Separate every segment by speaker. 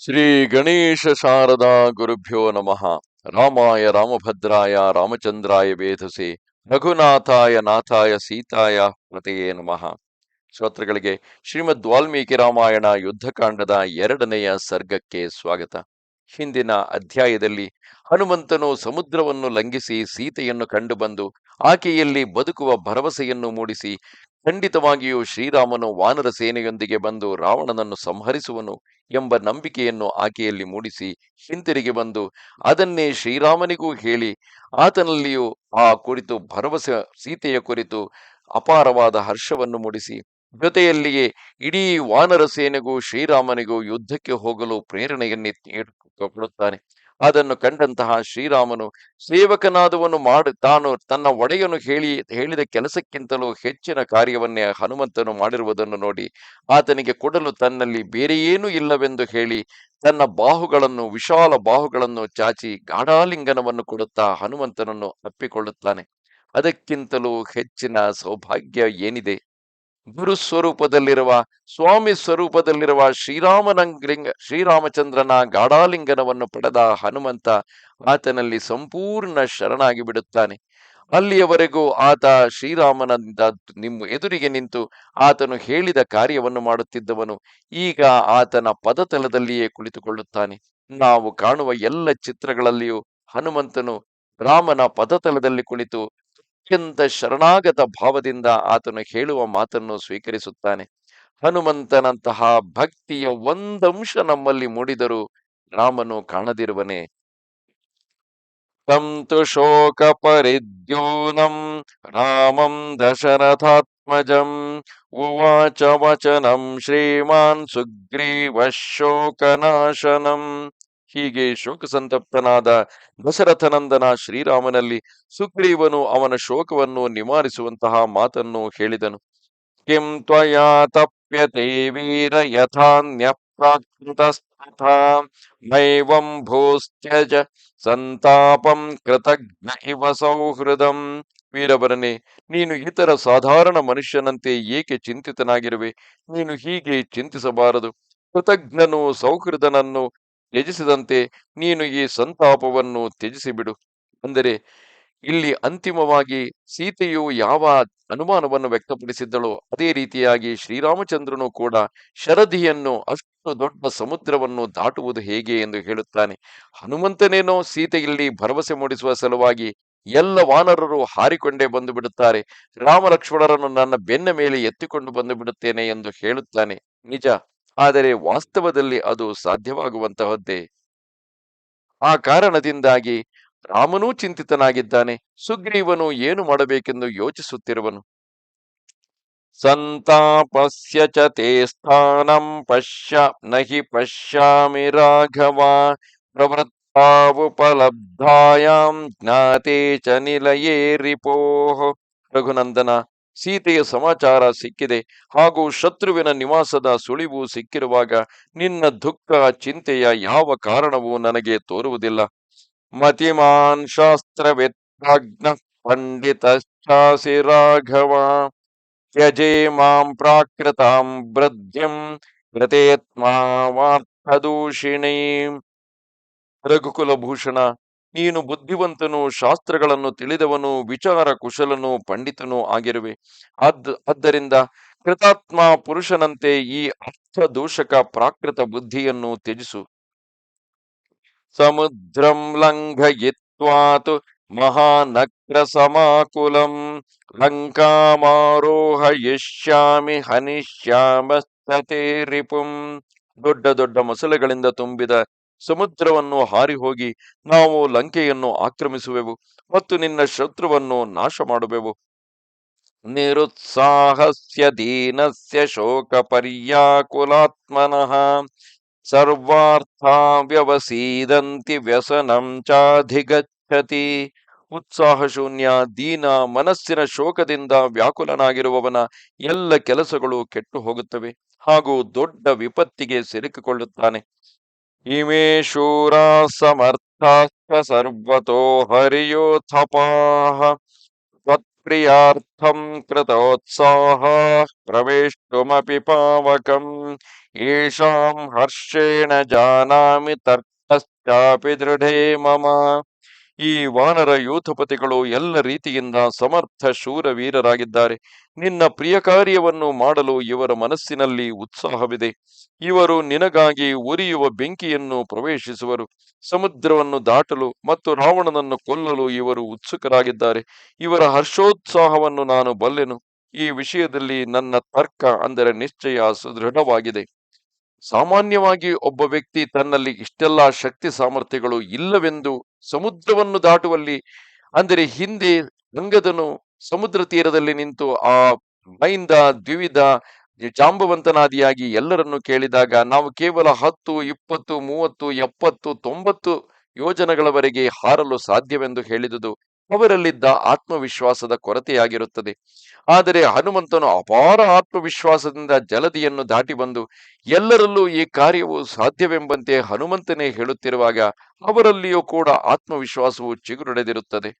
Speaker 1: ಶ್ರೀ ಗಣೇಶ ಶಾರದಾ ಗುರುಭ್ಯೋ ನಮಃ. ರಾಮಾಯ ರಾಮಭದ್ರಾಯ ರಾಮಚಂದ್ರಾಯ ವೇಧಸೆ ರಘುನಾಥಾಯ ನಾಥಾಯ ಸೀತಾಯ ಪ್ರತೆಯೇ ನಮಃ. ಶ್ರೋತೃಗಳಿಗೆ ಶ್ರೀಮದ್ ವಾಲ್ಮೀಕಿ ರಾಮಾಯಣ ಯುದ್ಧಕಾಂಡದ ಎರಡನೆಯ ಸರ್ಗಕ್ಕೆ ಸ್ವಾಗತ. ಹಿಂದಿನ ಅಧ್ಯಾಯದಲ್ಲಿ ಹನುಮಂತನು ಸಮುದ್ರವನ್ನು ಲಂಘಿಸಿ ಸೀತೆಯನ್ನು ಕಂಡುಬಂದು ಆಕೆಯಲ್ಲಿ ಬದುಕುವ ಭರವಸೆಯನ್ನು ಮೂಡಿಸಿ ಖಂಡಿತವಾಗಿಯೂ ಶ್ರೀರಾಮನು ವಾನರ ಸೇನೆಯೊಂದಿಗೆ ಬಂದು ರಾವಣನನ್ನು ಸಂಹರಿಸುವನು ಎಂಬ ನಂಬಿಕೆಯನ್ನು ಆಕೆಯಲ್ಲಿ ಮೂಡಿಸಿ ಹಿಂತಿರುಗಿ ಬಂದು ಅದನ್ನೇ ಶ್ರೀರಾಮನಿಗೂ ಹೇಳಿ ಆತನಲ್ಲಿಯೂ ಆ ಕುರಿತು ಭರವಸೆ, ಸೀತೆಯ ಕುರಿತು ಅಪಾರವಾದ ಹರ್ಷವನ್ನು ಮೂಡಿಸಿ ಜೊತೆಯಲ್ಲಿಯೇ ಇಡೀ ವಾನರ ಸೇನೆಗೂ ಶ್ರೀರಾಮನಿಗೂ ಯುದ್ಧಕ್ಕೆ ಹೋಗಲು ಪ್ರೇರಣೆಯನ್ನೇ ಕೊಡುತ್ತಾನೆ ಅದನ್ನು ಕಂಡಂತಹ ಶ್ರೀರಾಮನು ಸೇವಕನಾದವನು ಮಾಡಿ ತಾನು ತನ್ನ ಒಡೆಯನು ಹೇಳಿ, ಹೇಳಿದ ಕೆಲಸಕ್ಕಿಂತಲೂ ಹೆಚ್ಚಿನ ಕಾರ್ಯವನ್ನೇ ಹನುಮಂತನು ಮಾಡಿರುವುದನ್ನು ನೋಡಿ ಆತನಿಗೆ ಕೊಡಲು ತನ್ನಲ್ಲಿ ಬೇರೆಯೇನೂ ಇಲ್ಲವೆಂದು ಹೇಳಿ ತನ್ನ ಬಾಹುಗಳನ್ನು, ವಿಶಾಲ ಬಾಹುಗಳನ್ನು ಚಾಚಿ ಗಾಢಾಲಿಂಗನವನ್ನು ಕೊಡುತ್ತಾ ಹನುಮಂತನನ್ನು ಅಪ್ಪಿಕೊಳ್ಳುತ್ತಾನೆ. ಅದಕ್ಕಿಂತಲೂ ಹೆಚ್ಚಿನ ಸೌಭಾಗ್ಯ ಏನಿದೆ? ಗುರು ಸ್ವರೂಪದಲ್ಲಿರುವ ಸ್ವಾಮಿ ಸ್ವರೂಪದಲ್ಲಿರುವ ಶ್ರೀರಾಮನಂಗ್ಲಿಂಗ ಶ್ರೀರಾಮಚಂದ್ರನ ಗಾಢಾಲಿಂಗನವನ್ನು ಪಡೆದ ಹನುಮಂತ ಆತನಲ್ಲಿ ಸಂಪೂರ್ಣ ಶರಣಾಗಿ ಬಿಡುತ್ತಾನೆ. ಅಲ್ಲಿಯವರೆಗೂ ಆತ ಶ್ರೀರಾಮನಿಂದ ನಿಮ್ಮ ಎದುರಿಗೆ ನಿಂತು ಆತನು ಹೇಳಿದ ಕಾರ್ಯವನ್ನು ಮಾಡುತ್ತಿದ್ದವನು. ಈಗ ಆತನ ಪದತಲದಲ್ಲಿಯೇ ಕುಳಿತುಕೊಳ್ಳುತ್ತಾನೆ. ನಾವು ಕಾಣುವ ಎಲ್ಲ ಚಿತ್ರಗಳಲ್ಲಿಯೂ ಹನುಮಂತನು ರಾಮನ ಪದತಲದಲ್ಲಿ ಕುಳಿತು ಅತ್ಯಂತ ಶರಣಾಗತ ಭಾವದಿಂದ ಆತನು ಹೇಳುವ ಮಾತನ್ನು ಸ್ವೀಕರಿಸುತ್ತಾನೆ. ಹನುಮಂತನಂತಹ ಭಕ್ತಿಯ ಒಂದಂಶ ನಮ್ಮಲ್ಲಿ ಮೂಡಿದರೂ ರಾಮನು ಕಾಣದಿರುವನೆ. ತಂತು ಶೋಕ ಪರಿದ್ಯೂನಂ ರಾಮಂ ದಶರಥಾತ್ಮಜಂ ಉವಾಚ ವಚನಂ ಶ್ರೀಮಾನ್ ಸುಗ್ರೀವ ಶೋಕನಾಶನಂ ಹೀಗೆ ಶೋಕ ಸಂತಪ್ತನಾದ ದಶರಥನಂದನ ಶ್ರೀರಾಮನಲ್ಲಿ ಸುಗ್ರೀವನು ಅವನ ಶೋಕವನ್ನು ನಿವಾರಿಸುವಂತಹ ಮಾತನ್ನು ಹೇಳಿದನು. ಕಿಂ ತ್ವಯಾ ತಪ್ಯತೆ ವೀರ ಯಥಾನ್ಯ ಭೂಸ್ತ್ಯಜ ಸಂತಾಪಂ ಕೃತಜ್ಞ ಇವ ಸೌಹೃದಂ. ವೀರವರನೆ, ನೀನು ಇತರ ಸಾಧಾರಣ ಮನುಷ್ಯನಂತೆ ಏಕೆ ಚಿಂತಿತನಾಗಿರುವೆ? ನೀನು ಹೀಗೆ ಚಿಂತಿಸಬಾರದು. ಕೃತಜ್ಞನು ಸೌಹೃದನನ್ನು ತ್ಯಜಿಸಿದಂತೆ ನೀನು ಈ ಸಂತಾಪವನ್ನು ತ್ಯಜಿಸಿಬಿಡು. ಅಂದರೆ, ಇಲ್ಲಿ ಅಂತಿಮವಾಗಿ ಸೀತೆಯು ಯಾವ ಅನುಮಾನವನ್ನು ವ್ಯಕ್ತಪಡಿಸಿದ್ದಳೋ ಅದೇ ರೀತಿಯಾಗಿ ಶ್ರೀರಾಮಚಂದ್ರನು ಕೂಡ ಶರದಿಯನ್ನು ಅಷ್ಟು ದೊಡ್ಡ ಸಮುದ್ರವನ್ನು ದಾಟುವುದು ಹೇಗೆ ಎಂದು ಹೇಳುತ್ತಾನೆ. ಹನುಮಂತನೇನೋ ಸೀತೆಯಲ್ಲಿ ಭರವಸೆ ಮೂಡಿಸುವ ಸಲುವಾಗಿ ಎಲ್ಲ ವಾನರರು ಹಾರಿಕೊಂಡೇ ಬಂದು ಬಿಡುತ್ತಾರೆ ರಾಮ ಲಕ್ಷ್ಮಣರನ್ನು ನನ್ನ ಬೆನ್ನ ಮೇಲೆ ಎತ್ತಿಕೊಂಡು ಬಂದು ಬಿಡುತ್ತೇನೆ ಎಂದು ಹೇಳುತ್ತಾನೆ. ನಿಜ. ಆದರೆ ವಾಸ್ತವದಲ್ಲಿ ಅದು ಸಾಧ್ಯವಾಗುವಂತಹದ್ದೇ. ಆ ಕಾರಣದಿಂದಾಗಿ ರಾಮನೂ ಚಿಂತಿತನಾಗಿದ್ದಾನೆ, ಸುಗ್ರೀವನು ಏನು ಮಾಡಬೇಕೆಂದು ಯೋಚಿಸುತ್ತಿರುವನು. ಸಂತಾಪಸ್ಯ ಚ ತೇ ಸ್ಥಾನಂ ಪಶ್ಯ, ನಹಿ ಪಶ್ಯಾಮಿ ರಾಘವ, ಪ್ರವೃತ್ತಾವುಪಲಬ್ಧಾಯಾಂ ಜ್ಞಾತೆ ಚ ನಿಲಯೇ ರಿಪೋಃ. ರಘುನಂದನ ಸೀತೆಯ ಸಮಾಚಾರ ಸಿಕ್ಕಿದೆ ಹಾಗೂ ಶತ್ರುವಿನ ನಿವಾಸದ ಸುಳಿವು ಸಿಕ್ಕಿರುವಾಗ ನಿನ್ನ ದುಃಖ, ಚಿಂತೆಯ ಯಾವ ಕಾರಣವೂ ನನಗೆ ತೋರುವುದಿಲ್ಲ. ಮತಿಮಾನ್ ಶಾಸ್ತ್ರವಿತ್ರಾಜ್ಞ ಪಂಡಿತಾಸಿ ರಾಘವ. ತ್ಯಜೇ ಮಾಂ ಪ್ರಾಕೃತಾಂ ವೃದ್ಧಿಂ ಕೃತೇತ್ಮಾವಾರ್ಥದೂಷಿಣೀ ರಘುಕುಲಭೂಷಣ ನೀನು ಬುದ್ಧಿವಂತನು, ಶಾಸ್ತ್ರಗಳನ್ನು ತಿಳಿದವನು, ವಿಚಾರ ಕುಶಲನು, ಪಂಡಿತನೂ ಆಗಿರುವೆ. ಅದ್, ಆದ್ದರಿಂದ ಕೃತಾತ್ಮ ಪುರುಷನಂತೆ ಈ ಅರ್ಥ ದೂಷಕ ಪ್ರಾಕೃತ ಬುದ್ಧಿಯನ್ನು ತ್ಯಜಿಸು. ಸಮುದ್ರಂ ಲಂಘಯಿತ್ವಾತು ಮಹಾನಕ್ರ ಸಮಾಕುಲಂ ಲಂಕಾಮಾರೋಹಯಿಷ್ಯಾಮಿ ಹನಿಷ್ಯಾಮಸ್ತತೆ ರಿಪುಂ ದೊಡ್ಡ ದೊಡ್ಡ ಮೊಸಳೆಗಳಿಂದ ತುಂಬಿದ ಸಮುದ್ರವನ್ನು ಹಾರಿ ಹೋಗಿ ನಾವು ಲಂಕೆಯನ್ನು ಆಕ್ರಮಿಸುವೆವು ಮತ್ತು ನಿನ್ನ ಶತ್ರುವನ್ನು ನಾಶ ಮಾಡುವೆವು ನಿರುತ್ಸಾಹಸ್ಯ ದೀನಸ್ಯ ಶೋಕ ಪರ್ಯಾಕುಲಾತ್ಮನಃ ಸರ್ವಾರ್ಥ ವ್ಯವಸೀದಂತಿ ವ್ಯಸನಂ ಚಾಧಿಗಚ್ಚತಿ. ಉತ್ಸಾಹ ಶೂನ್ಯ ದೀನ ಮನಸ್ಸಿನ ಶೋಕದಿಂದ ವ್ಯಾಕುಲನಾಗಿರುವವನ ಎಲ್ಲ ಕೆಲಸಗಳು ಕೆಟ್ಟು ಹೋಗುತ್ತವೆ ಹಾಗೂ ದೊಡ್ಡ ವಿಪತ್ತಿಗೆ ಸಿಲುಕಿಕೊಳ್ಳುತ್ತಾನೆ. इमे शूरा समर्थाश्च सर्वतो हरियोत्थपाः त्वत्प्रियार्थं कृतोत्साहाः, प्रवेष्टुमपि पावकम्। येषां हर्षेण जानामि तर्कश्चापि दृढे मम। ಈ ವಾನರ ಯೂಥಪತಿಗಳು ಎಲ್ಲ ರೀತಿಯಿಂದ ಸಮರ್ಥ ಶೂರ ವೀರರಾಗಿದ್ದಾರೆ ನಿನ್ನ ಪ್ರಿಯ ಕಾರ್ಯವನ್ನು ಮಾಡಲು ಇವರ ಮನಸ್ಸಿನಲ್ಲಿ ಉತ್ಸಾಹವಿದೆ. ಇವರು ನಿನಗಾಗಿ ಉರಿಯುವ ಬೆಂಕಿಯನ್ನು ಪ್ರವೇಶಿಸುವರು. ಸಮುದ್ರವನ್ನು ದಾಟಲು ಮತ್ತು ರಾವಣನನ್ನು ಕೊಲ್ಲಲು ಇವರು ಉತ್ಸುಕರಾಗಿದ್ದಾರೆ. ಇವರ ಹರ್ಷೋತ್ಸಾಹವನ್ನು ನಾನು ಬಲ್ಲೆನು. ಈ ವಿಷಯದಲ್ಲಿ ನನ್ನ ತರ್ಕ ಅಂದರೆ ನಿಶ್ಚಯ ಸುದೃಢವಾಗಿದೆ. ಸಾಮಾನ್ಯವಾಗಿ ಒಬ್ಬ ವ್ಯಕ್ತಿ ತನ್ನಲ್ಲಿ ಇಷ್ಟೆಲ್ಲಾ ಶಕ್ತಿ ಸಾಮರ್ಥ್ಯಗಳು ಇಲ್ಲವೆಂದು ಸಮುದ್ರವನ್ನು ದಾಟುವಲ್ಲಿ, ಅಂದರೆ ಹಿಂದೆ ಗಂಗದನು ಸಮುದ್ರ ತೀರದಲ್ಲಿ ನಿಂತು ಆ ಮೈಂದ, ದ್ವಿವಿಧ ಜಾಂಬವಂತನಾದಿಯಾಗಿ ಎಲ್ಲರನ್ನು ಕೇಳಿದಾಗ, ನಾವು ಕೇವಲ ಹತ್ತು, ಇಪ್ಪತ್ತು, ಮೂವತ್ತು, ಎಪ್ಪತ್ತು, ತೊಂಬತ್ತು ಯೋಜನೆಗಳವರೆಗೆ ಹಾರಲು ಸಾಧ್ಯವೆಂದು ಹೇಳಿದುದು. ಅವರಲ್ಲಿದ್ದ ಆತ್ಮವಿಶ್ವಾಸದ ಕೊರತೆಯಾಗಿರುತ್ತದೆ. ಆದರೆ ಹನುಮಂತನು ಅಪಾರ ಆತ್ಮವಿಶ್ವಾಸದಿಂದ ಜಲದಿಯನ್ನು ದಾಟಿ ಬಂದು, ಎಲ್ಲರಲ್ಲೂ ಈ ಕಾರ್ಯವು ಸಾಧ್ಯವೆಂಬಂತೆ ಹನುಮಂತನೇ ಹೇಳುತ್ತಿರುವಾಗ ಅವರಲ್ಲಿಯೂ ಕೂಡ ಆತ್ಮವಿಶ್ವಾಸವು ಚಿಗುರುಡೆದಿರುತ್ತದೆ.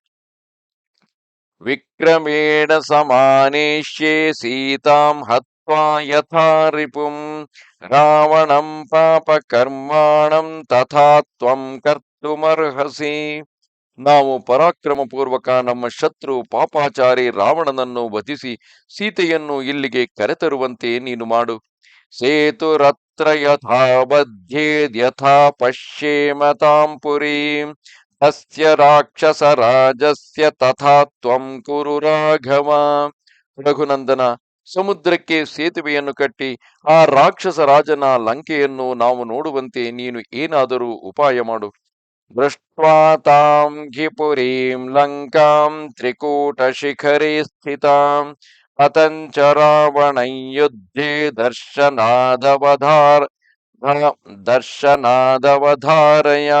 Speaker 1: ವಿಕ್ರಮೇಣ ಸಮಾನೇಶ್ಯೆ ಸೀತಾಂ ಹತ್ವಾ ಯಥಾ ರಿಪುಂ ರಾವಣಂ ಪಾಪ ಕರ್ಮಾಣಂ ತಥಾ ತ್ವಂ ಕರ್ತುಮರ್ಹಸಿ. ನಾವು ಪರಾಕ್ರಮ ಪೂರ್ವಕ ನಮ್ಮ ಶತ್ರು ಪಾಪಾಚಾರಿ ರಾವಣನನ್ನು ವಧಿಸಿ ಸೀತೆಯನ್ನು ಇಲ್ಲಿಗೆ ಕರೆತರುವಂತೆ ನೀನು ಮಾಡು. ಸೇತುರತ್ರ ಯಥಾ ಬಧ್ಯೇದ್ಯಥಾ ಯಥಾ ತಾಂ ಪುರೀಂ. ರಾಕ್ಷಸ ರಾಜಸ್ಯ ತಥಾ ತ್ವಂ ಕುರು ರಾಘವ. ರಘುನಂದನ, ಸಮುದ್ರಕ್ಕೆ ಸೇತುವೆಯನ್ನು ಕಟ್ಟಿ ಆ ರಾಕ್ಷಸ ರಾಜನ ಲಂಕೆಯನ್ನು ನಾವು ನೋಡುವಂತೆ ನೀನು ಏನಾದರೂ ಉಪಾಯ ಮಾಡು. ತಾಂ ಘಿಪುರೀಂ ಲಂಕಾಂ ತ್ರಿಕೂಟ ಶಿಖರಿ ಸ್ಥಿತಾಂ ಪತಂಚ ರಾವಣಂ ಯುದ್ಧೇ ದರ್ಶನಾದವಧಾರ ದರ್ಶನಾದವಧಾರಯ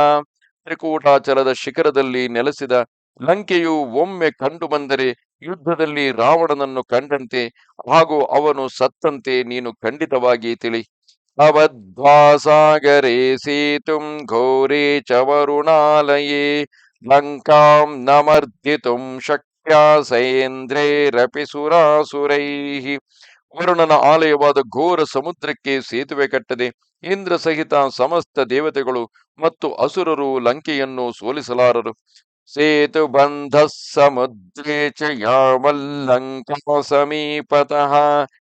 Speaker 1: ತ್ರಿಕೂಟಾಚಲದ ಶಿಖರದಲ್ಲಿ ನೆಲೆಸಿದ ಲಂಕೆಯು ಒಮ್ಮೆ ಕಂಡು ಬಂದರೆ ಯುದ್ಧದಲ್ಲಿ ರಾವಣನನ್ನು ಕಂಡಂತೆ ಹಾಗೂ ಅವನು ಸತ್ತಂತೆ ನೀನು ಖಂಡಿತವಾಗಿ ತಿಳಿ ಸೇತುಂ ಘೋರೇ ಚ ವರುಣಾಲಯೇ ಲಂಕಾಂ ನಮರ್ದಿತುಂ ಶಕ್ಯ ಸೈಂದ್ರೇರಪಿ ಸುರಾಸುರೈ ವರುಣನ ಆಲಯವಾದ ಘೋರ ಸಮುದ್ರಕ್ಕೆ ಸೇತುವೆ ಕಟ್ಟದೆ ಇಂದ್ರ ಸಹಿತ ಸಮಸ್ತ ದೇವತೆಗಳು ಮತ್ತು ಅಸುರರು ಲಂಕೆಯನ್ನು ಸೋಲಿಸಲಾರರು. ಸೇತು ಬಂಧ ಸಮುದ್ರೇ ಚ ಯಾವಲ್ಲಂಕ ಸಮೀಪತಃ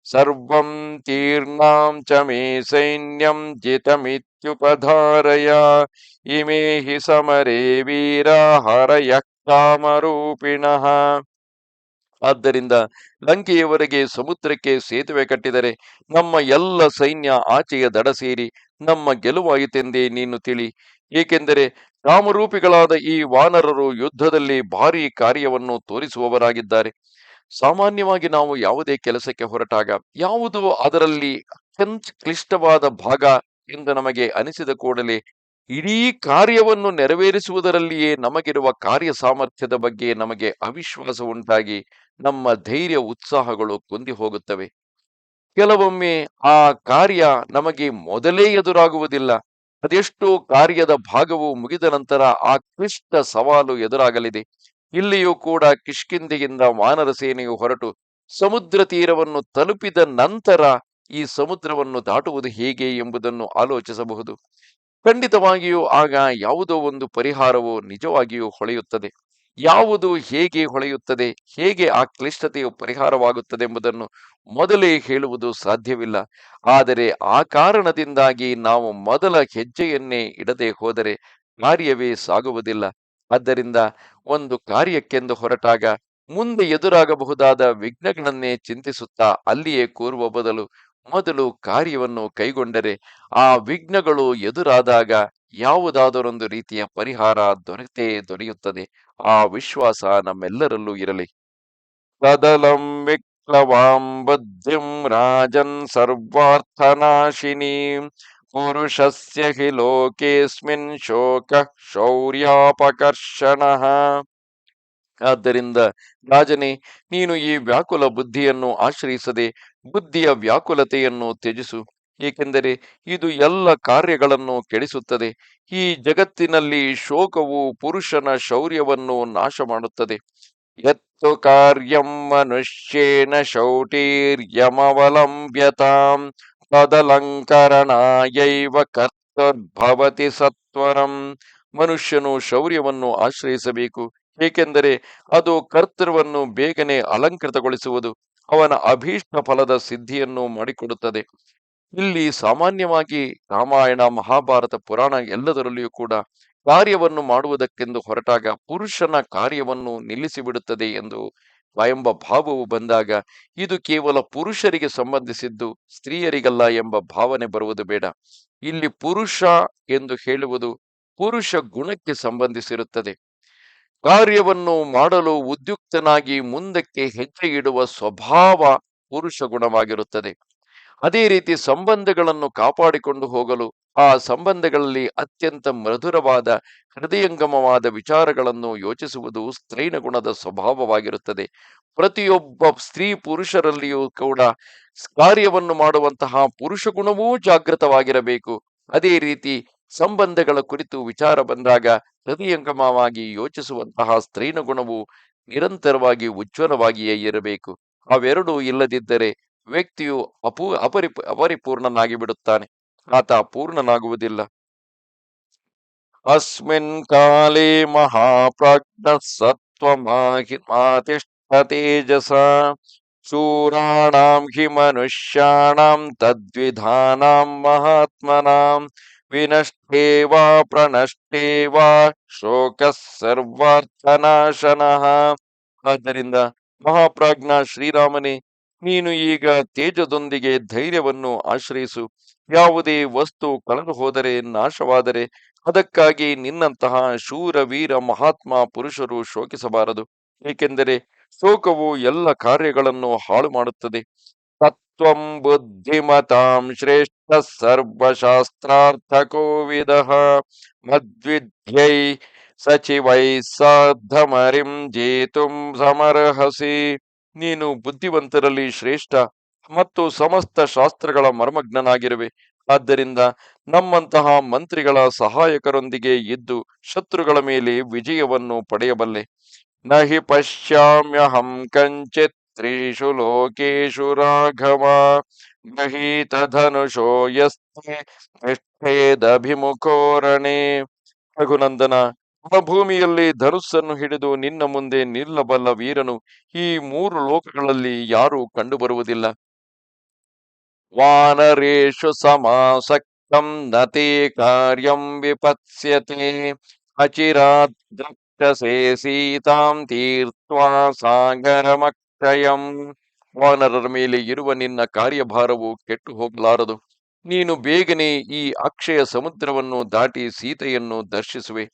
Speaker 1: ಸರ್ವಂ ತೀರ್ಣಾಂ ಚ ಮೇ ಸೈನ್ಯಂ ಹರಯ ಕಾಮರೂಪಿಣಃ ಆದ್ದರಿಂದ ಲಂಕೆಯವರೆಗೆ ಸಮುದ್ರಕ್ಕೆ ಸೇತುವೆ ಕಟ್ಟಿದರೆ ನಮ್ಮ ಎಲ್ಲ ಸೈನ್ಯ ಆಚೆಯ ದಡ ಸೇರಿ ನಮ್ಮ ಗೆಲುವಾಯಿತೆಂದೇ ನೀನು ತಿಳಿ. ಏಕೆಂದರೆ ಕಾಮರೂಪಿಗಳಾದ ಈ ವಾನರರು ಯುದ್ಧದಲ್ಲಿ ಭಾರೀ ಕಾರ್ಯವನ್ನು ತೋರಿಸುವವರಾಗಿದ್ದಾರೆ. ಸಾಮಾನ್ಯವಾಗಿ ನಾವು ಯಾವುದೇ ಕೆಲಸಕ್ಕೆ ಹೊರಟಾಗ ಯಾವುದು ಅದರಲ್ಲಿ ಅತ್ಯಂತ ಕ್ಲಿಷ್ಟವಾದ ಭಾಗ ಎಂದು ನಮಗೆ ಅನಿಸಿದ ಕೂಡಲೇ ಇಡೀ ಕಾರ್ಯವನ್ನು ನೆರವೇರಿಸುವುದರಲ್ಲಿಯೇ ನಮಗಿರುವ ಕಾರ್ಯ ಸಾಮರ್ಥ್ಯದ ಬಗ್ಗೆ ನಮಗೆ ಅವಿಶ್ವಾಸ ಉಂಟಾಗಿ ನಮ್ಮ ಧೈರ್ಯ, ಉತ್ಸಾಹಗಳು ಕುಂದಿ ಹೋಗುತ್ತವೆ. ಕೆಲವೊಮ್ಮೆ ಆ ಕಾರ್ಯ ನಮಗೆ ಮೊದಲೇ ಎದುರಾಗುವುದಿಲ್ಲ. ಅದೆಷ್ಟೋ ಕಾರ್ಯದ ಭಾಗವು ಮುಗಿದ ನಂತರ ಆ ಕ್ಲಿಷ್ಟ ಸವಾಲು ಎದುರಾಗಲಿದೆ. ಇಲ್ಲಿಯೂ ಕೂಡ ಕಿಷ್ಕಿಂದೆಯಿಂದ ವಾನರ ಸೇನೆಯು ಹೊರಟು ಸಮುದ್ರ ತೀರವನ್ನು ತಲುಪಿದ ನಂತರ ಈ ಸಮುದ್ರವನ್ನು ದಾಟುವುದು ಹೇಗೆ ಎಂಬುದನ್ನು ಆಲೋಚಿಸಬಹುದು. ಖಂಡಿತವಾಗಿಯೂ ಆಗ ಯಾವುದೋ ಒಂದು ಪರಿಹಾರವು ನಿಜವಾಗಿಯೂ ಹೊಳೆಯುತ್ತದೆ. ಯಾವುದು ಹೇಗೆ ಹೊಳೆಯುತ್ತದೆ, ಹೇಗೆ ಆ ಕ್ಲಿಷ್ಟತೆಯು ಪರಿಹಾರವಾಗುತ್ತದೆ ಎಂಬುದನ್ನು ಮೊದಲೇ ಹೇಳುವುದು ಸಾಧ್ಯವಿಲ್ಲ. ಆದರೆ ಆ ಕಾರಣದಿಂದಾಗಿ ನಾವು ಮೊದಲ ಹೆಜ್ಜೆಯನ್ನೇ ಇಡದೆ ಹೋದರೆ ಕಾರ್ಯವೇ ಸಾಗುವುದಿಲ್ಲ. ಆದ್ದರಿಂದ ಒಂದು ಕಾರ್ಯಕ್ಕೆಂದು ಹೊರಟಾಗ ಮುಂದೆ ಎದುರಾಗಬಹುದಾದ ವಿಘ್ನಗಳನ್ನೇ ಚಿಂತಿಸುತ್ತಾ ಅಲ್ಲಿಯೇ ಕೂರುವ ಬದಲು ಮೊದಲು ಕಾರ್ಯವನ್ನು ಕೈಗೊಂಡರೆ ಆ ವಿಘ್ನಗಳು ಎದುರಾದಾಗ ಯಾವುದಾದರೊಂದು ರೀತಿಯ ಪರಿಹಾರ ದೊರೆತೇ ದೊರೆಯುತ್ತದೆ. ಆ ವಿಶ್ವಾಸ ನಮ್ಮೆಲ್ಲರಲ್ಲೂ ಇರಲಿ. ಸದಲಂ ವಿಕ್ಲವಾಂ ಬುದ್ಧಿಂ ರಾಜನ್ ಸರ್ವಾರ್ಥನಾಶಿನಿ ಪುರುಷಸ್ಯ ಹಿ ಲೋಕೇಸ್ಮಿನ್ ಶೋಕ ಶೌರ್ಯಾಪಕರ್ಷಣ ಆದ್ದರಿಂದ, ರಾಜನೇ, ನೀನು ಈ ವ್ಯಾಕುಲ ಬುದ್ಧಿಯನ್ನು ಆಶ್ರಯಿಸದೆ ಬುದ್ಧಿಯ ವ್ಯಾಕುಲತೆಯನ್ನು ತ್ಯಜಿಸು, ಏಕೆಂದರೆ ಇದು ಎಲ್ಲ ಕಾರ್ಯಗಳನ್ನು ಕೆಡಿಸುತ್ತದೆ. ಈ ಜಗತ್ತಿನಲ್ಲಿ ಶೋಕವು ಪುರುಷನ ಶೌರ್ಯವನ್ನು ನಾಶ ಮಾಡುತ್ತದೆ ಎತ್ತು ಕಾರ್ಯಂ ಮನುಷ್ಯೇನ ಶೌಟೀರ್ಯಮವಲಂಬ್ಯತಾಂ ತದಲಂಕರಣಾಯೈವ ಕರ್ತರ್ಭವತಿ ಸತ್ವರಂ. ಮನುಷ್ಯನು ಶೌರ್ಯವನ್ನು ಆಶ್ರಯಿಸಬೇಕು. ಏಕೆಂದರೆ ಅದು ಕರ್ತೃವನ್ನು ಬೇಗನೆ ಅಲಂಕೃತಗೊಳಿಸುವುದು, ಅವನ ಅಭೀಷ್ಟ ಫಲದ ಸಿದ್ಧಿಯನ್ನು ಮಾಡಿಕೊಡುತ್ತದೆ. ಇಲ್ಲಿ ಸಾಮಾನ್ಯವಾಗಿ ರಾಮಾಯಣ, ಮಹಾಭಾರತ, ಪುರಾಣ ಎಲ್ಲದರಲ್ಲಿಯೂ ಕೂಡ ಕಾರ್ಯವನ್ನು ಮಾಡುವುದಕ್ಕೆಂದು ಹೊರಟಾಗ ಪುರುಷನ ಕಾರ್ಯವನ್ನು ನಿಲ್ಲಿಸಿಬಿಡುತ್ತದೆ ಎಂದು ಎಂಬ ಭಾವವು ಬಂದಾಗ ಇದು ಕೇವಲ ಪುರುಷರಿಗೆ ಸಂಬಂಧಿಸಿದ್ದು ಸ್ತ್ರೀಯರಿಗಲ್ಲ ಎಂಬ ಭಾವನೆ ಬರುವುದು ಬೇಡ. ಇಲ್ಲಿ ಪುರುಷ ಎಂದು ಹೇಳುವುದು ಪುರುಷ ಗುಣಕ್ಕೆ ಸಂಬಂಧಿಸಿರುತ್ತದೆ. ಕಾರ್ಯವನ್ನು ಮಾಡಲು ಉದ್ಯುಕ್ತನಾಗಿ ಮುಂದಕ್ಕೆ ಹೆಜ್ಜೆ ಇಡುವ ಸ್ವಭಾವ ಪುರುಷ ಗುಣವಾಗಿರುತ್ತದೆ. ಅದೇ ರೀತಿ ಸಂಬಂಧಗಳನ್ನು ಕಾಪಾಡಿಕೊಂಡು ಹೋಗಲು ಆ ಸಂಬಂಧಗಳಲ್ಲಿ ಅತ್ಯಂತ ಮಧುರವಾದ, ಹೃದಯಂಗಮವಾದ ವಿಚಾರಗಳನ್ನು ಯೋಚಿಸುವುದು ಸ್ತ್ರೀನ ಗುಣದ ಸ್ವಭಾವವಾಗಿರುತ್ತದೆ. ಪ್ರತಿಯೊಬ್ಬ ಸ್ತ್ರೀ ಪುರುಷರಲ್ಲಿಯೂ ಕೂಡ ಕಾರ್ಯವನ್ನು ಮಾಡುವಂತಹ ಪುರುಷ ಗುಣವೂ ಜಾಗೃತವಾಗಿರಬೇಕು. ಅದೇ ರೀತಿ ಸಂಬಂಧಗಳ ಕುರಿತು ವಿಚಾರ ಬಂದಾಗ ಹೃದಯಂಗಮವಾಗಿ ಯೋಚಿಸುವಂತಹ ಸ್ತ್ರೀನ ಗುಣವು ನಿರಂತರವಾಗಿ ಉಜ್ವಲವಾಗಿಯೇ ಇರಬೇಕು. ಅವೆರಡೂ ಇಲ್ಲದಿದ್ದರೆ ವ್ಯಕ್ತಿಯು ಅಪೂ ಅಪರಿ ಅಪರಿಪೂರ್ಣನಾಗಿ ಬಿಡುತ್ತಾನೆ ಆತ ಪೂರ್ಣನಾಗುವುದಿಲ್ಲ ಅಸ್ಮಿನ್ ಕಾಲೇ ಮಹಾಪ್ರಾಜ್ಞ ಸತ್ವಮಾಹಿ ಮಾತಿಷ್ಠ ತೇಜಸ. ಶೂರಾಣಾಂ ಹಿ ಮನುಷ್ಯಾಣಾಂ ತದ್ವಿಧಾನಾಂ ಮಹಾತ್ಮನಾಂ. ವಿನಷ್ಟೇ ವಾ ಪ್ರಣಷ್ಟೇ ವಾ ಶೋಕ ಸರ್ವಾರ್ಥನಾಶನಃ. ಆದ್ದರಿಂದ ಮಹಾಪ್ರಾಜ್ಞ ಶ್ರೀರಾಮನೇ ನೀನು ಈಗ ತೇಜದೊಂದಿಗೆ ಧೈರ್ಯವನ್ನು ಆಶ್ರಯಿಸು. ಯಾವುದೇ ವಸ್ತು ಕಳೆದು ಹೋದರೆ ನಾಶವಾದರೆ ಅದಕ್ಕಾಗಿ ನಿನ್ನಂತಹ ಶೂರ ವೀರ ಮಹಾತ್ಮ ಪುರುಷರು ಶೋಕಿಸಬಾರದು. ಏಕೆಂದರೆ ಶೋಕವು ಎಲ್ಲ ಕಾರ್ಯಗಳನ್ನು ಹಾಳು ಮಾಡುತ್ತದೆ ತತ್ವಂ ಬುದ್ಧಿಮತಾಂ ಶ್ರೇಷ್ಠ ಸರ್ವಶಾಸ್ತ್ರಾರ್ಥ ವಿದಃ ಮದ್ವಿಧ್ಯೈ ಸಚಿವೈ ಸಾಧಮರಿಂ ಜೇತುಂ ಸಮರ್ಹಸಿ. ನೀನು ಬುದ್ಧಿವಂತರಲ್ಲಿ ಶ್ರೇಷ್ಠ ಮತ್ತು ಸಮಸ್ತ ಶಾಸ್ತ್ರಗಳ ಮರ್ಮಜ್ಞನಾಗಿರುವೆ. ಆದ್ದರಿಂದ ನಮ್ಮಂತಹ ಮಂತ್ರಿಗಳ ಸಹಾಯಕರೊಂದಿಗೆ ಇದ್ದು ಶತ್ರುಗಳ ಮೇಲೆ ವಿಜಯವನ್ನು ಪಡೆಯಬಲ್ಲೆ. ನಹಿ ಪಶ್ಯಾಮ್ಯಹಂ ಕಂಚಿತ್ ತ್ರಿಷು ಲೋಕೇಶು ರಾಘವ ಗೃಹೀತಧನುಷೋ ಯಸ್ತೆ ನಿಷ್ಠೇದಭಿಮುಖೋರಣೆ ರಘುನಂದನ ಭೂಮಿಯಲ್ಲಿ ಧನುಸ್ಸನ್ನು ಹಿಡಿದು ನಿನ್ನ ಮುಂದೆ ನಿಲ್ಲಬಲ್ಲ ವೀರನು ಈ ಮೂರು ಲೋಕಗಳಲ್ಲಿ ಯಾರೂ ಕಂಡುಬರುವುದಿಲ್ಲ. ವಾನರೇಶು ಸಮಾಸಕ್ತಂ ನತೆ ಕಾರ್ಯಂ ವಿಪತ್ಸ್ಯತೆ. ಅಚಿರಾತ್ ಸೀತಾಂ ತೀರ್ತ್ವಾ ಸಾಗರಮಕ್ಷಯಂ. ವಾನರರ ಮೇಲೆ ಇರುವ ನಿನ್ನ ಕಾರ್ಯಭಾರವು ಕೆಟ್ಟು ಹೋಗಲಾರದು ನೀನು ಬೇಗನೆ ಈ ಅಕ್ಷಯ ಸಮುದ್ರವನ್ನು ದಾಟಿ ಸೀತೆಯನ್ನು ದರ್ಶಿಸುವೆ.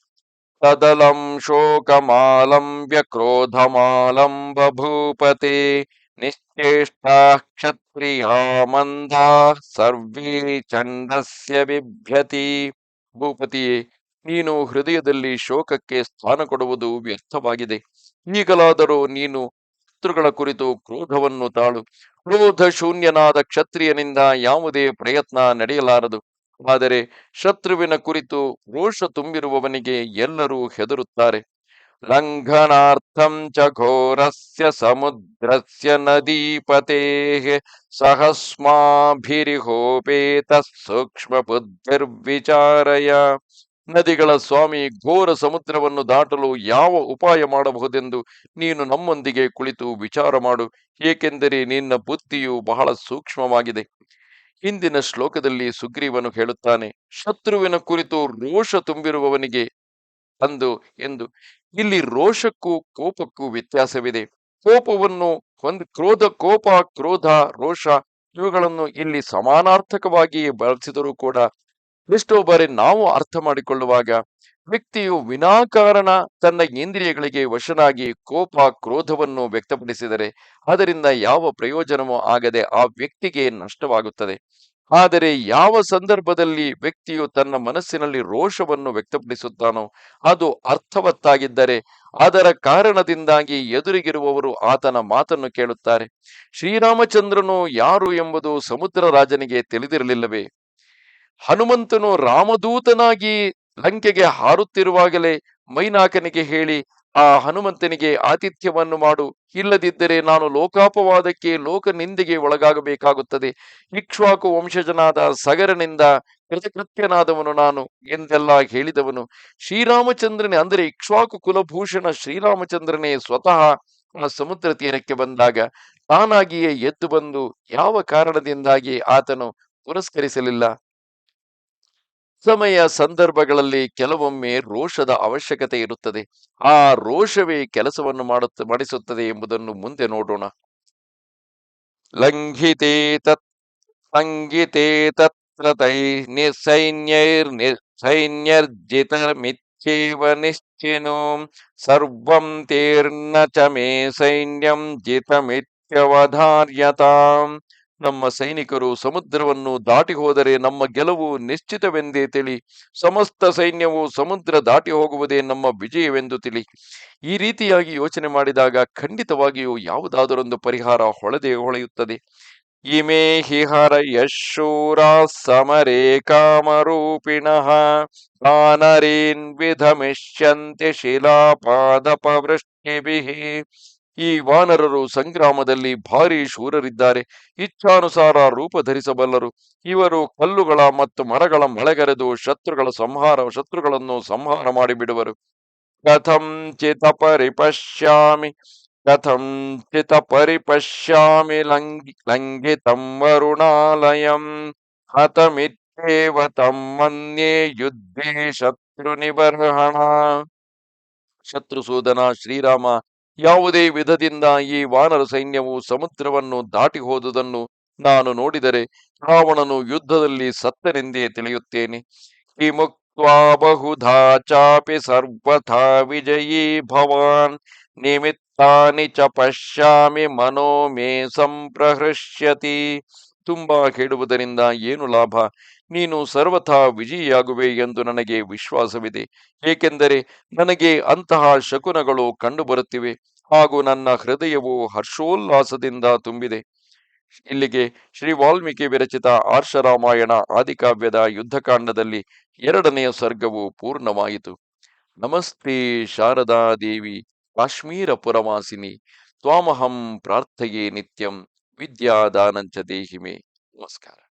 Speaker 1: ತದಲಂ ಶೋಕಮಾಲಂಬ್ಯ ಕ್ರೋಧಮಾಲಂಬ ಭೂಪತಿ ನಿಶ್ಚೇಷ್ಟಾ ಕ್ಷತ್ರಿಯ ಮಂದಾ ಸರ್ವೇ ಚಂಡಸ್ಯ ಬಿಭ್ಯತಿ ಭೂಪತಿಯೇ ನೀನು ಹೃದಯದಲ್ಲಿ ಶೋಕಕ್ಕೆ ಸ್ಥಾನ ಕೊಡುವುದು ವ್ಯರ್ಥವಾಗಿದೆ. ಈಗಲಾದರೂ ನೀನು ಶತ್ರುಗಳ ಕುರಿತು ಕ್ರೋಧವನ್ನು ತಾಳು. ಕ್ರೋಧ ಶೂನ್ಯನಾದ ಕ್ಷತ್ರಿಯನಿಂದ ಯಾವುದೇ ಪ್ರಯತ್ನ ನಡೆಯಲಾರದು. ಆದರೆ ಶತ್ರುವಿನ ಕುರಿತು ರೋಷ ತುಂಬಿರುವವನಿಗೆ ಎಲ್ಲರೂ ಹೆದರುತ್ತಾರೆ. ಲಂಘನಾರ್ಥಂ ಚ ಘೋರಸ್ಯ ಸಮುದ್ರಸ್ಯ ನದೀಪತೆ ಸಹಸ್ಮಾಭಿರಿಹೋಪೇತ ಸೂಕ್ಷ್ಮ ಬುದ್ಧಿರ್ವಿಚಾರಯ ನದಿಗಳ ಸ್ವಾಮಿ ಘೋರ ಸಮುದ್ರವನ್ನು ದಾಟಲು ಯಾವ ಉಪಾಯ ಮಾಡಬಹುದೆಂದು ನೀನು ನಮ್ಮೊಂದಿಗೆ ಕುಳಿತು ವಿಚಾರ ಮಾಡು. ಏಕೆಂದರೆ ನಿನ್ನ ಬುದ್ಧಿಯು ಬಹಳ ಸೂಕ್ಷ್ಮವಾಗಿದೆ. ಹಿಂದಿನ ಶ್ಲೋಕದಲ್ಲಿ ಸುಗ್ರೀವನು ಹೇಳುತ್ತಾನೆ, ಶತ್ರುವಿನ ಕುರಿತು ರೋಷ ತುಂಬಿರುವವನಿಗೆ ಅಂದು ಎಂದು. ಇಲ್ಲಿ ರೋಷಕ್ಕೂ ಕೋಪಕ್ಕೂ ವ್ಯತ್ಯಾಸವಿದೆ. ಕೋಪವನ್ನು ಒಂದು ಕ್ರೋಧ, ಕೋಪ, ಕ್ರೋಧ, ರೋಷ ಇವುಗಳನ್ನು ಇಲ್ಲಿ ಸಮಾನಾರ್ಥಕವಾಗಿ ಬಳಸಿದರೂ ಕೂಡ ಎಷ್ಟೋ ಬಾರಿ ನಾವು ಅರ್ಥ ಮಾಡಿಕೊಳ್ಳುವಾಗ ವ್ಯಕ್ತಿಯು ವಿನಾಕಾರಣ ತನ್ನ ಇಂದ್ರಿಯಗಳಿಗೆ ವಶನಾಗಿ ಕೋಪ, ಕ್ರೋಧವನ್ನು ವ್ಯಕ್ತಪಡಿಸಿದರೆ ಅದರಿಂದ ಯಾವ ಪ್ರಯೋಜನವೂ ಆಗದೆ ಆ ವ್ಯಕ್ತಿಗೆ ನಷ್ಟವಾಗುತ್ತದೆ. ಆದರೆ ಯಾವ ಸಂದರ್ಭದಲ್ಲಿ ವ್ಯಕ್ತಿಯು ತನ್ನ ಮನಸ್ಸಿನಲ್ಲಿ ರೋಷವನ್ನು ವ್ಯಕ್ತಪಡಿಸುತ್ತಾನೋ ಅದು ಅರ್ಥವತ್ತಾಗಿದ್ದರೆ ಅದರ ಕಾರಣದಿಂದಾಗಿ ಎದುರಿಗಿರುವವರು ಆತನ ಮಾತನ್ನು ಕೇಳುತ್ತಾರೆ. ಶ್ರೀರಾಮಚಂದ್ರನು ಯಾರು ಎಂಬುದು ಸಮುದ್ರ ರಾಜನಿಗೆ ತಿಳಿದಿರಲಿಲ್ಲವೇ? ಹನುಮಂತನು ರಾಮದೂತನಾಗಿ ಲಂಕೆಗೆ ಹಾರುತ್ತಿರುವಾಗಲೇ ಮೈನಾಕನಿಗೆ ಹೇಳಿ, ಆ ಹನುಮಂತನಿಗೆ ಆತಿಥ್ಯವನ್ನು ಮಾಡು. ಇಲ್ಲದಿದ್ದರೆ ನಾನು ಲೋಕಾಪವಾದಕ್ಕೆ ಲೋಕ ನಿಂದೆಗೆ ಒಳಗಾಗಬೇಕಾಗುತ್ತದೆ. ಇಕ್ಷ್ವಾಕು ವಂಶಜನಾದ ಸಗರನಿಂದ ಕೃತಕೃತ್ಯನಾದವನು ನಾನು ಎಂದೆಲ್ಲ ಹೇಳಿದವನು. ಶ್ರೀರಾಮಚಂದ್ರನೇ, ಅಂದರೆ ಇಕ್ಷ್ವಾಕು ಕುಲಭೂಷಣ ಶ್ರೀರಾಮಚಂದ್ರನೇ ಸ್ವತಃ ಆ ಸಮುದ್ರ ತೀರಕ್ಕೆ ಬಂದಾಗ ತಾನಾಗಿಯೇ ಎದ್ದು ಬಂದು ಯಾವ ಕಾರಣದಿಂದಾಗಿ ಆತನು ಪುರಸ್ಕರಿಸಲಿಲ್ಲ? ಸಮಯ ಸಂದರ್ಭಗಳಲ್ಲಿ ಕೆಲವೊಮ್ಮೆ ರೋಷದ ಅವಶ್ಯಕತೆ ಇರುತ್ತದೆ. ಆ ರೋಷವೇ ಕೆಲಸವನ್ನು ಮಾಡುತ್ತ, ಮಾಡಿಸುತ್ತದೆ ಎಂಬುದನ್ನು ಮುಂದೆ ನೋಡೋಣ. ಲಂಘಿತೆ ತತ್ ಸಂಗಿತೆ ತತ್ರ ತೈ ನಿಸೈನ್ಯೈರ್ ಮಿಥ್ಯೇವ ನಿಶ್ಚಿನೋ ಸರ್ವಂ ತೀರ್ಣ ಚ ಮೇ ಸೈನ್ಯಂ ಜಿತಮಿತ್ಯವಧಾರ್ಯತಾಂ ನಮ್ಮ ಸೈನಿಕರು ಸಮುದ್ರವನ್ನು ದಾಟಿ ಹೋದರೆ ನಮ್ಮ ಗೆಲುವು ನಿಶ್ಚಿತವೆಂದೇ ತಿಳಿ, ಸಮಸ್ತ ಸೈನ್ಯವು ಸಮುದ್ರ ದಾಟಿ ಹೋಗುವುದೇ ನಮ್ಮ ವಿಜಯವೆಂದು ತಿಳಿ. ಈ ರೀತಿಯಾಗಿ ಯೋಚನೆ ಮಾಡಿದಾಗ ಖಂಡಿತವಾಗಿಯೂ ಯಾವುದಾದರೊಂದು ಪರಿಹಾರ ಹೊಳೆದೇ ಹೊಳೆಯುತ್ತದೆ. ಇಮೇ ಹಿಹರ ಯಶೂರ ಸಮರೇ ಕಾಮರೂಪಿಣಃ ಕಾನರೇನ್ ವಿಧಮಿಷ್ಯಂತೆ ಶಿಲಾಪಾದಪವೃಷ್ಟಿಭಿಃ ಈ ವಾನರರು ಸಂಗ್ರಾಮದಲ್ಲಿ ಭಾರಿ ಶೂರರಿದ್ದಾರೆ. ಇಚ್ಛಾನುಸಾರ ರೂಪ ಧರಿಸಬಲ್ಲರು. ಇವರು ಕಲ್ಲುಗಳ ಮತ್ತು ಮರಗಳ ಮಳೆಗರೆದು ಶತ್ರುಗಳ ಸಂಹಾರ, ಶತ್ರುಗಳನ್ನು ಸಂಹಾರ ಮಾಡಿಬಿಡುವರು. ಕಥಂ ಚಿತ ಪರಿಪಶ್ಯಾಮಿ, ಕಥಂ ಚಿತ ಪರಿಪಶ್ಯಾಮಿ ಲಂಗಿ, ಲಂಘಿತಂ ವರುಣಾಲಯಂ, ಹತಮಿತ್ಯೇವ ತಂ ಮನ್ಯೇ ಯುದ್ಧೇ ಶತ್ರು ನಿಬರ್ಹಣ ಶತ್ರುಸೂದನ ಶ್ರೀರಾಮ ಯಾವುದೇ ವಿಧದಿಂದ ಈ ವಾನರ ಸೈನ್ಯವು ಸಮುದ್ರವನ್ನು ದಾಟಿ ಹೋದುದನ್ನು ನಾನು ನೋಡಿದರೆ ರಾವಣನು ಯುದ್ಧದಲ್ಲಿ ಸತ್ತನೆಂದೇ ತಿಳಿಯುತ್ತೇನೆ. ಕಿಮುಕ್ತ್ವಾ ಬಹುಧಾ ಚಾಪಿ ಸರ್ವಥಾ ವಿಜಯೀ ಭವಾನ್, ನಿಮಿತ್ತಾನಿ ಚ ಪಶ್ಯಾಮಿ ಮನೋ ಮೇ ಸಂಪ್ರಹೃಷ್ಯತಿ. ತುಂಬಾ ಹೇಳುವುದರಿಂದ ಏನು ಲಾಭ? ನೀನು ಸರ್ವಥಾ ವಿಜಯಿಯಾಗುವೆ ಎಂದು ನನಗೆ ವಿಶ್ವಾಸವಿದೆ. ಏಕೆಂದರೆ ನನಗೆ ಅಂತಹ ಶಕುನಗಳು ಕಂಡುಬರುತ್ತಿವೆ. ಹಾಗೂ ನನ್ನ ಹೃದಯವು ಹರ್ಷೋಲ್ಲಾಸದಿಂದ ತುಂಬಿದೆ. ಇಲ್ಲಿಗೆ ಶ್ರೀ ವಾಲ್ಮೀಕಿ ವಿರಚಿತ ಆರ್ಷರಾಮಾಯಣ ಆದಿಕಾವ್ಯದ ಯುದ್ಧಕಾಂಡದಲ್ಲಿ ಎರಡನೆಯ ಸರ್ಗವು ಪೂರ್ಣವಾಯಿತು. ನಮಸ್ತೆ ಶಾರದಾ ದೇವಿ, ಕಾಶ್ಮೀರ ಪುರವಾಸಿನಿ, ತ್ವಾಮಹಂ ಪ್ರಾರ್ಥೆಯೇ ನಿತ್ಯಂ, ವಿದ್ಯಾದಾನಂಚ ದೇಹಿಮೆ. ನಮಸ್ಕಾರ.